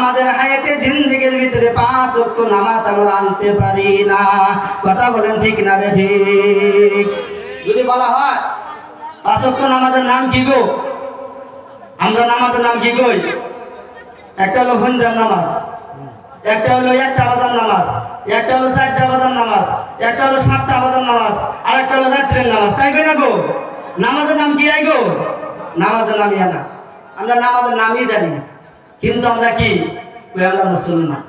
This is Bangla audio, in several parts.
আমাদের হায়াতে জিন্দিগির ভিতরে পাঁচ ওয়াক্ত নামাজ আমরা আনতে পারি না। কথা বলেন ঠিক না বে ঠিক? যদি বলা হয়, পাঁচ ওয়াক্ত নামাজের নাম কি গো? আমরা নামাজের নাম কি কই? একটা হলো হন্দার নামাজ, একটা হলো একটা বাজার নামাজ, একটা হলো চারটা বাজার নামাজ, একটা হলো সাতটা বাজার নামাজ, আর একটা হলো রাত্রের নামাজ। তাই কই না গো? নামাজের নাম কি আই গো? নামাজের নাম ইয়া না আমরা নামাজের নামই জানি না। কিন্তু আমরা কি? আমরা মুসলমান।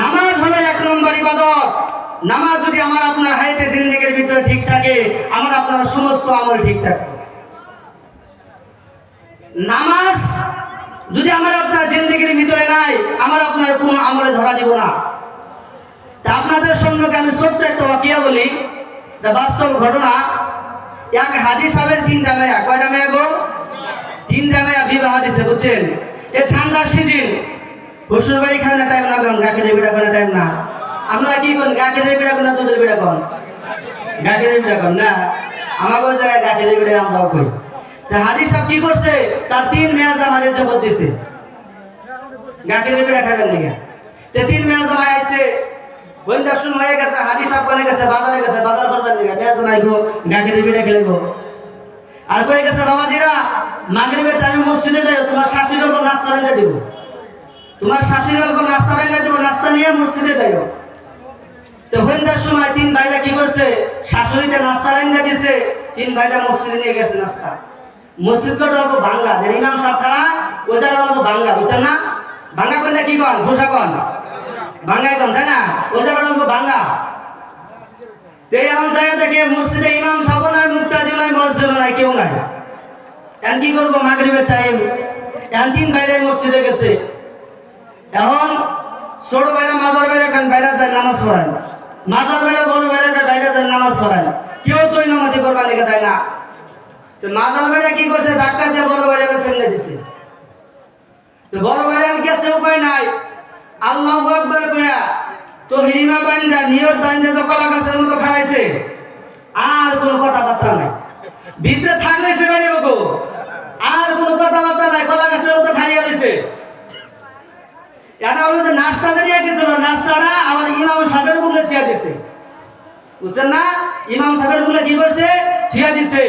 নামাজ হলো এক নম্বর ইবাদত। নামাজ যদি আমার আপনার হাইতে জিন্দেগির ভিতরে ঠিক থাকে, আমার আপনার সমস্ত আমল ঠিক থাকবে। নামাজ যদি আমার আপনার জিন্দগির ভিতরে নাই, আমার আপনার কোনো আমলে ধরা দিব না। তা আপনাদের সম্মুখে আমি ছোট্ট একটা ওয়াকিয়া বলি। বাস্তব ঘটনা। এক হাজি সাহেবের তিনটা মেয়া। কয়টা মেয়া গো? তিনটা মেয়া বিবাহ দিছে, বুঝছেন? এ ঠান্ডার সিজন। শ্বশুর বাড়ি খাওয়ানোর টাইম না কন গাখিরের বিড়া করার টাইম না। আপনারা কি করেন গাখিরের বিড়া কোন দুধের বিড়া কন? গাখিরের বিড়া কন না? আমাকে ওই জায়গায় গাখিরের বিড়া আমরাও কই তা হাজি সাহেব কি করছে? তার তিন মেয়ার জামারে জবর দিছে। গাখিরের বিড়া খাবেন নাকি? তে তিন মেয়ার জামাই আইছে। বন্ধু শুন হয়ে গেছে হাজি সাহেব বলে গেছে, বাজারে গেছে, বাজার করবেন নাকি? মেয়ার জামাই গো গাখিরের বিড়া খেলে গো আর কয়ে গেছে, বাবাজিরা মাগরিবের টাইমে মসজিদে যাই তোমার শাশুড়ির অল্প নাস্তা রেখে দিব। তোমার শাশুড়ির অল্প নাস্তা রেখে দিব নাস্তা নিয়ে মসজিদে যাইও। তো হইন্দার সময় তিন ভাইরা কি করছে? শাশুড়িতে নাস্তা রেখে দিছে, তিন ভাইরা মসজিদে নিয়ে গেছে নাস্তা। মসজিদ কটা অল্প ভাঙ্গা যে ইমাম সাহেব খানা ওই জায়গা অল্প ভাঙ্গা বুঝছেন না? ভাঙ্গা কোনটা কি কন? ঘোষা কন? ভাঙ্গাই কন, তাই না? ওই জায়গাটা অল্প ভাঙ্গা তো এখন জায়গা থেকে মসজিদে ইমাম সাহেব নাই মুক্তাদি নাই মসজিদ নাই, কেউ নাই। এখন কি করব? মাগরিবের টাইম এখন তিন বাইরে মসজিদে গেছে। এখন ছোট বাইরা মাজার বাইরে খান বাইরে যায় নামাজ পড়ায়। মাজার বাইরে বড় বাইরে বাইরে যায় নামাজ পড়ায়। কেউ তো নামাজি করবার লেগে যায় না। তো মাজার বাইরে কি করছে? ধাক্কা দিয়ে বড় বাইরে সামনে দিছে। তো বড় বাইরে গেছে উপায় নাই। আল্লাহ আকবার কয়া তো হিরিমা বান্দা নিয়ত বান্দা যে কলা গাছের মতো খাড়াইছে। আর কোনো কথাবার্তা নাই। ভিতরে থাকলে সে বাইরে গো। আর কোনো কথাবার্তা নাই কলা গাছের মতো খাড়িয়ে রয়েছে। এটা যে নাস্তা দাঁড়িয়ে গেছিল নাস্তাটা আমার ইমাম সাহেবের বুলে থিয়া দিছে। বুঝছেন না? ইমাম সাহেবের বুলে কি করছে? থিয়া দিছে।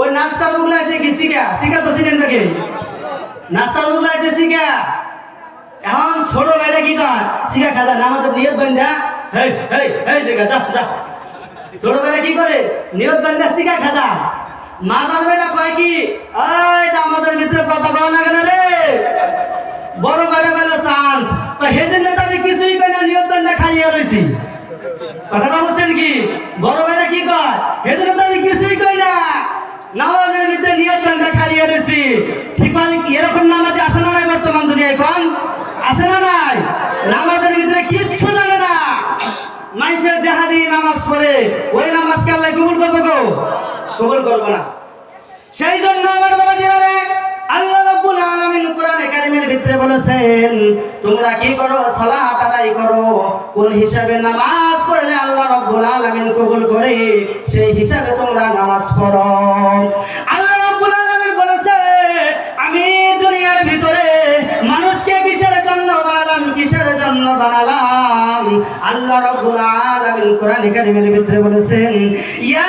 ওই নাস্তার বুগলা আছে কি শিকা শিকা তো চিনেন নাকি? নাস্তার বুগলা আছে শিকা এখন ছোট ভাইরা কি কর শিকা খাদা নামাজ নিয়ত বান্ধা হেই হেই হেই শিকা যা যা। ছোট ভাইরা কি করে? নিয়ত বান্ধা শিকা খাদা। মাজার ভাইরা কয় কি? আমাদের ভিতরে কথা কও না রে? বড় ভাইরা বেলা, চান্স। হেদিন তো আমি কিছুই কই না নিয়ত বান্ধা খাইয়া রইছি। কথাটা বলছেন কি? বড় ভাইরা কি কয়? হেদিন তো কিছুই কই না, নামাজের ভিতরে নিয়ত বান্ধা খাইয়া রইছি। ঠিক কি? এরকম নামাজে আসে না নাই বর্তমান দুনিয়ায়? কোন? আছে না নাই? নামাজের ভিতরে কিচ্ছু জানে না মানুষের দেহা দিয়ে নামাজ পড়ে ওই নামাজকে আল্লাহ কবুল করবে গো কবুল করব না। সেই জন্য আমার বাবা জিরারে আল্লাহ রাব্বুল আলামিন কোরআনে কারীমের ভিতরে বলেছেন, তোমরা কি করো? সালাত আদায় করো। কোন হিসাবে নামাজ পড়লে আল্লাহ রাব্বুল আলামিন কবুল করে, সেই হিসাবে তোমরা নামাজ পড়ো। আল্লাহ রাব্বুল আলামিন বলেছে, আমি দুনিয়ার ভিতরে মানুষকে কিসের জন্য বানালাম? কিসের জন্য বানালাম? আল্লাহ রাব্বুল আলামিন কোরআনে কারীমের ভিতরে বলেছেন, ইয়া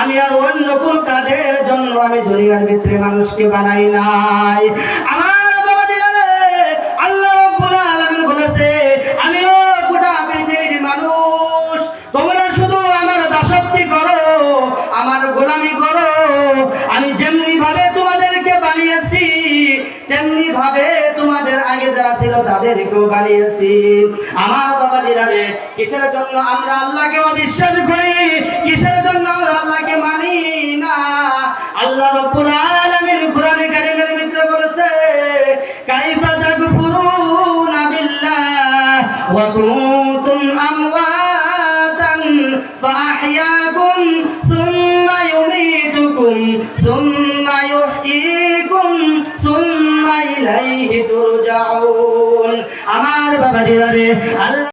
আমি আর অন্য কোন কাজের জন্য আমি দুনিয়ার ভিতরে মানুষকে বানাই নাই। আমার বাবা রে আল্লাহ রাব্বুল বলেছে আমিও গোটা পৃথিবীর মানুষ, তোমরা শুধু আমার দাসত্বই করো, আমার গোলামি করো। আমি যেমনি ভাবে তোমাদেরকে বানিয়েছি তেমনি ভাবে তোমাদের আগে যারা ছিল তাদেরকেও বানিয়েছি। আমার বাবা দিদারে কিসের জন্য আমরা আল্লাহকে অবিশ্বাস করি? কিসের জন্য আমরা আল্লাহকে মানি না? আল্লাহ রব্বুল আলামিন কোরআনে কারিমের ভিতরে বলেছে, কাইফা তাগফুরুনা বিল্লাহ ইলাইহি তুরজাউন। আমার বাবা দিদারে আল্লাহ